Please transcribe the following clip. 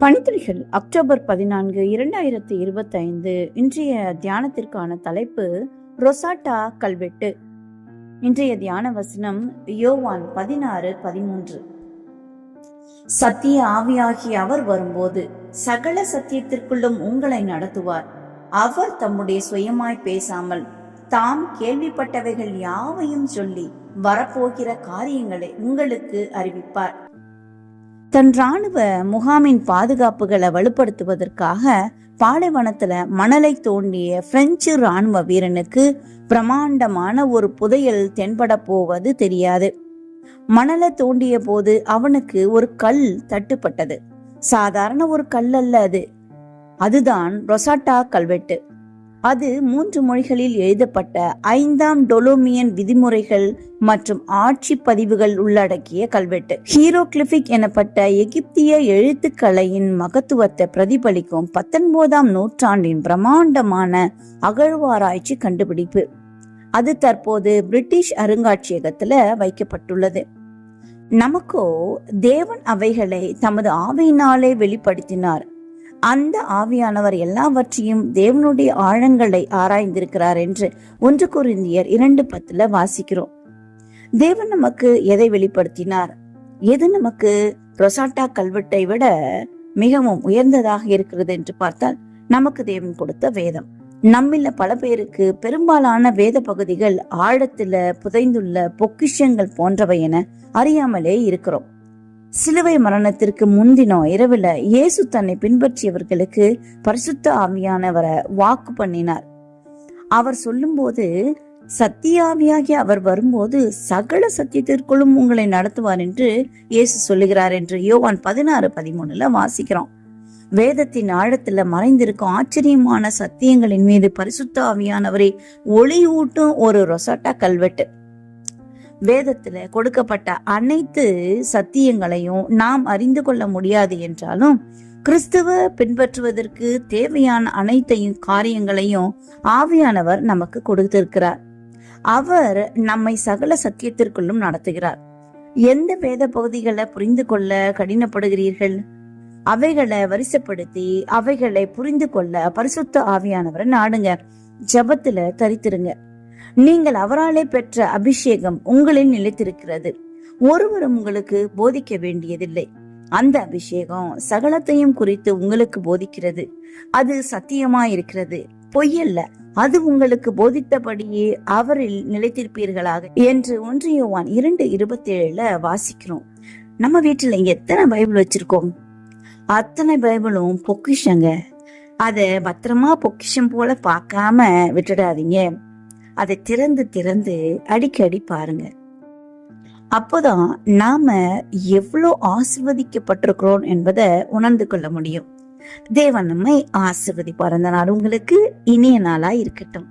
பணித்துளிகள் October பதினான்கு இரண்டாயிரத்தி இருபத்தைந்து இன்றைய தியானத்திற்கான தலைப்பு ரொசாட்டா கல்வெட்டு. இன்றைய தியான வசனம் யோவான் பதினாறு பதிமூன்று. சத்திய ஆவியாகி அவர் வரும்போது சகல சத்தியத்திற்குள்ளும் உங்களை நடத்துவார். அவர் தம்முடைய சுயமாய் பேசாமல் தாம் கேள்விப்பட்டவைகள் யாவையும் சொல்லி வரப்போகிற காரியங்களை உங்களுக்கு அறிவிப்பார். தன் ராணுவ முகாமின் பாதுகாப்புகளை வலுப்படுத்துவதற்காக பாலைவனத்துல மணலை தோண்டிய பிரெஞ்சு ராணுவ வீரனுக்கு பிரமாண்டமான ஒரு புதையல் தென்பட போவது தெரியாது. மணலை தோண்டிய போது அவனுக்கு ஒரு கல் தட்டுப்பட்டது. சாதாரண ஒரு கல் அல்ல அது. அதுதான் ரொசாட்டா கல்வெட்டு. அது மூன்று மொழிகளில் எழுதப்பட்ட ஐந்தாம் டொலோமியன் விதிமுறைகள் மற்றும் ஆட்சி பதிவுகள் உள்ளடக்கிய கல்வெட்டு. ஹீரோகிளிபிக் எனப்பட்ட எகிப்திய எழுத்துக்கலையின் மகத்துவத்தை பிரதிபலிக்கும் பத்தொன்பதாம் நூற்றாண்டின் பிரம்மாண்டமான அகழ்வாராய்ச்சி கண்டுபிடிப்பு. அது தற்போது பிரிட்டிஷ் அருங்காட்சியகத்துல வைக்கப்பட்டுள்ளது. நமக்கோ தேவன் அவைகளை தமது ஆவையினாலே வெளிப்படுத்தினார். அந்த ஆவியானவர் எல்லாவற்றையும் தேவனுடைய ஆழங்களை ஆராய்ந்திருக்கிறார் என்று ஒன்று குறிந்தியர் இரண்டு பத்துல வாசிக்கிறோம். தேவன் நமக்கு எதை வெளிப்படுத்தினார்? எது நமக்கு ரொசாட்டா கல்வெட்டை விட மிகவும் உயர்ந்ததாக இருக்கிறது என்று பார்த்தால் நமக்கு தேவன் கொடுத்த வேதம். நம்மில பல பேருக்கு பெரும்பாலான வேத பகுதிகள் ஆழத்துல புதைந்துள்ள பொக்கிஷங்கள் போன்றவை என அறியாமலே இருக்கிறோம். சிலுவை மரணத்திற்கு முந்தினோ இரவுல இயேசு தன்னை பின்பற்றியவர்களுக்கு பரிசுத்த ஆவியானவரை வாக்கு பண்ணினார். அவர் சொல்லும்போது சத்தியாவியாகி அவர் வரும்போது சகல சத்தியத்திற்குள்ளும் உங்களை நடத்துவார் என்று இயேசு சொல்லுகிறார் என்று யோவான் பதினாறு பதிமூணுல வாசிக்கிறோம். வேதத்தின் ஆழத்துல மறைந்திருக்கும் ஆச்சரியமான சத்தியங்களின் மீது பரிசுத்த ஆவியானவரை ஒளியூட்டும் ஒரு ரொசாட்டா கல்வெட்டு. வேதத்துல கொடுக்கப்பட்ட அனைத்து சத்தியங்களையும் நாம் அறிந்து கொள்ள முடியாது என்றாலும் கிறிஸ்துவ பின்பற்றுவதற்கு தேவையான அனைத்தையும் காரியங்களையும் ஆவியானவர் நமக்கு கொடுத்திருக்கிறார். அவர் நம்மை சகல சத்தியத்திற்குள்ளும் நடத்துகிறார். எந்த வேத பகுதிகளை புரிந்து கொள்ள கடினப்படுகிறீர்கள்? அவைகளை வரிசைப்படுத்தி அவைகளை புரிந்து கொள்ள பரிசுத்த ஆவியானவரை நாடுங்க. ஜபத்துல தரித்திருங்க. நீங்கள் அவராலே பெற்ற அபிஷேகம் உங்களில் நிலைத்திருக்கிறது. ஒருவரும் உங்களுக்கு போதிக்க வேண்டியதில்லை. அந்த அபிஷேகம் சகலத்தையும் குறித்து உங்களுக்கு போதிக்கிறது. அது சத்தியமா இருக்கிறது பொய்யல்ல. அது உங்களுக்கு போதித்தபடியே அவரில் நிலைத்திருப்பீர்களாக என்று ஒன்றியவான் இரண்டு இருபத்தி ஏழுல வாசிக்கிறோம். நம்ம வீட்டுல எத்தனை பைபிள் வச்சிருக்கோம்? அத்தனை பைபிளும் பொக்கிஷங்க. அத பத்திரமா பொக்கிஷம் போல பார்க்காம விட்டுடாதீங்க. அதை திறந்து திறந்து அடிக்கடி பாருங்க. அப்போதான் நாம எவ்வளோ ஆசிர்வதிக்கப்பட்டிருக்கிறோம் என்பதை உணர்ந்து கொள்ள முடியும். தேவன் நம்மை ஆசிர்வதிப்பார். அந்த நாள் உங்களுக்கு இனிய நாளா இருக்கட்டும்.